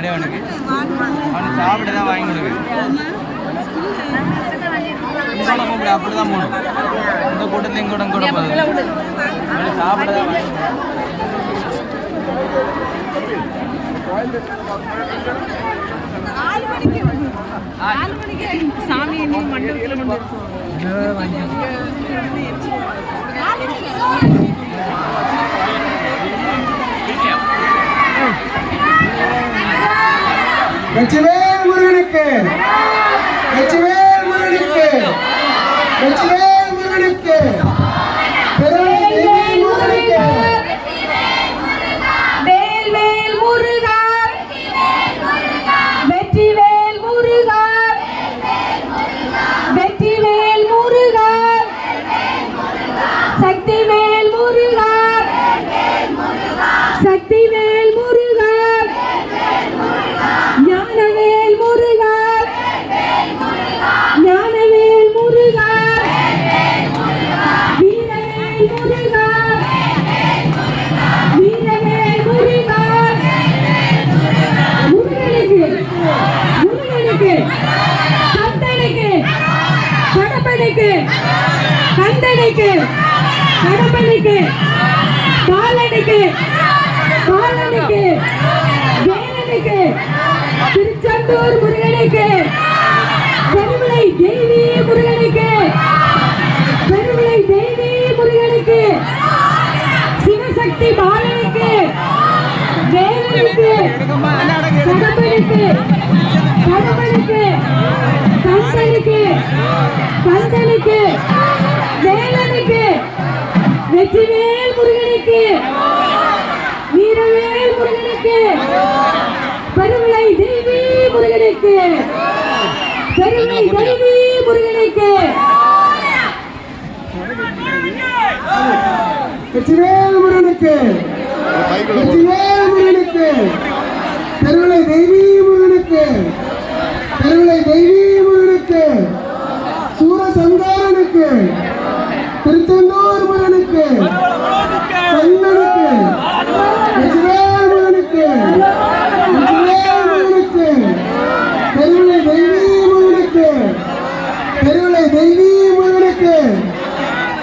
கொடுங்க அவனுக்கு அவனுக்கு சாப்பிட்டு தான் வாங்கி கொடுங்க கூப்பிடு அப்படிதான் போகணும் இந்த கூட்டத்தில் இங்கூட கூட போகுது அவனுக்கு சாப்பிட தான். சாமி மண்டபத்தில் கொண்டு இருக்கோம் வெற்றிவேல் முருகனுக்கு. வெற்றிவேல் முருகனுக்கு. வெற்றிவேல் முருகனுக்கு. பெருவேல் முருகனுக்கு. வேல் வேல் முருகா. கடப்பனுக்கு கந்தனுக்கு கடப்பனுக்கு பாலனுக்கு பாலனுக்கு வேலனுக்கு திருச்செந்தூர் முருகனுக்கு பெருமலை தேவி முருகனுக்கு பெருமலை தேவி முருகனுக்கு சிவசக்தி பாலனுக்கு வேலனுக்கு கடம்பனுக்கு கடம்பனுக்கு கந்தனுக்கு கந்தனுக்கு வேலனுக்கு வெற்றிவேல் முருகனுக்கு வீரவேல் முருகனுக்கு பெருமலை தேவி முருகனுக்கு பெருமலை தேவி முருகனுக்கு. வெற்றிவேல் முருகனுக்கு வெற்றிவேல் முருகனுக்கு பெருவிளை தெய்வீ முருகனுக்கு பெருவிளை தெய்வீ